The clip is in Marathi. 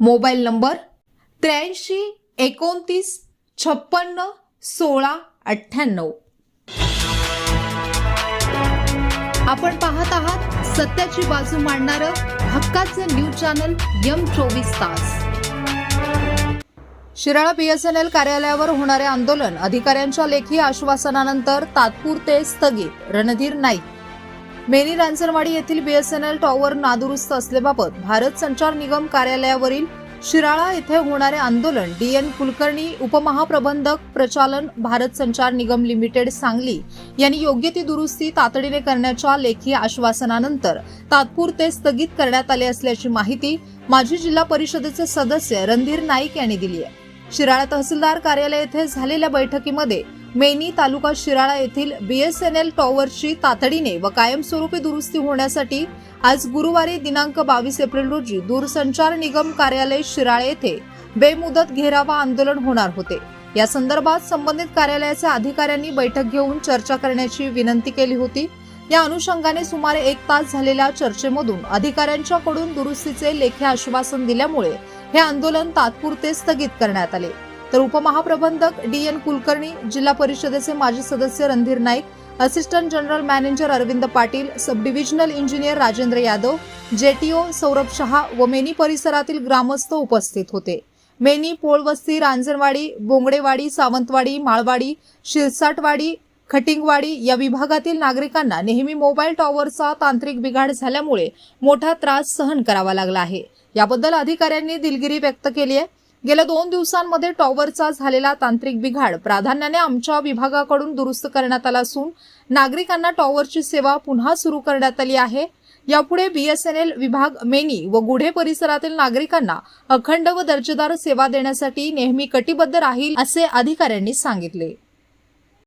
Mobile number त्र्याऐंशी एकोणतीस छप्पन्न सोळा अठ्ठ्याण्णव. आपण पाहत आहात सत्याची बाजू मांडणारं हक्काचं न्यूज चॅनल यम चोवीस तास. शिराळा बीएसएनएल कार्यालयावर होणारे आंदोलन अधिकाऱ्यांच्या लेखी आश्वासनानंतर तात्पुरते स्थगित रणधीर नाईक. मेनी रांजणवाडी येथील बीएसएनएल टॉवर नादुरुस्त असल्याबाबत भारत संचार निगम कार्यालयावरील शिराळा येथे होणारे आंदोलन डीएन कुलकर्णी उपमहाप्रबंधक प्रचालन भारत संचार निगम लिमिटेड सांगली यांनी योग्य ती दुरुस्ती तातडीने करण्याच्या लेखी आश्वासनानंतर तात्पुरते स्थगित करण्यात आले असल्याची माहिती माजी जिल्हा परिषदेचे सदस्य रणधीर नाईक यांनी दिली आहे. शिराळा तहसीलदार कार्यालय येथे झालेल्या बैठकीमध्ये मेनी तालुका शिराळा येथील बीएसएनएल टॉवरची तातडीने व कायमस्वरूपी दुरुस्ती होण्यासाठी आज गुरुवारी दिनांक बावीस एप्रिल रोजी दूरसंचार निगम कार्यालय शिराळे येथे बेमुदत घेरावा आंदोलन होणार होते. या संदर्भात संबंधित कार्यालयाच्या अधिकाऱ्यांनी बैठक घेऊन चर्चा करण्याची विनंती केली होती. या अनुषंगाने सुमारे एक तास झालेल्या चर्चेमधून अधिकाऱ्यांच्याकडून दुरुस्तीचे लेखी आश्वासन दिल्यामुळे हे आंदोलन तात्पुरते स्थगित करण्यात आले. तर उपमहाप्रबंधक डी एन कुलकर्णी जिल्हा परिषदेचे माजी सदस्य Randhir Naik assistant general manager Arvind Patil sub divisional engineer Rajendra Yadav JTO Saurabh Shah व मेनी परिसरातील ग्रामस्थ उपस्थित होते. मेनी पोळवस्ती रांजणवाडी बोंगडेवाडी सावंतवाडी माळवाडी शिरसाटवाडी खटिंगवाडी या विभागातील नागरिकांना नेहमी मोबाईल टॉवरचा तांत्रिक बिघाड झाल्यामुळे मोठा त्रास सहन करावा लागला आहे. याबद्दल अधिकाऱ्यांनी दिलगिरी व्यक्त केली आहे. गेल्या दोन दिवसांमध्ये टॉवरचा झालेला तांत्रिक बिघाड प्राधान्याने आमच्या विभागाकडून दुरुस्त करण्यात आला असून नागरिकांना टॉवरची सेवा पुन्हा सुरू करण्यात आली आहे. यापुढे बीएसएनएल विभाग मेनी व गुढे परिसरातील नागरिकांना अखंड व दर्जेदार सेवा देण्यासाठी नेहमी कटिबद्ध राहील असे अधिकाऱ्यांनी सांगितले.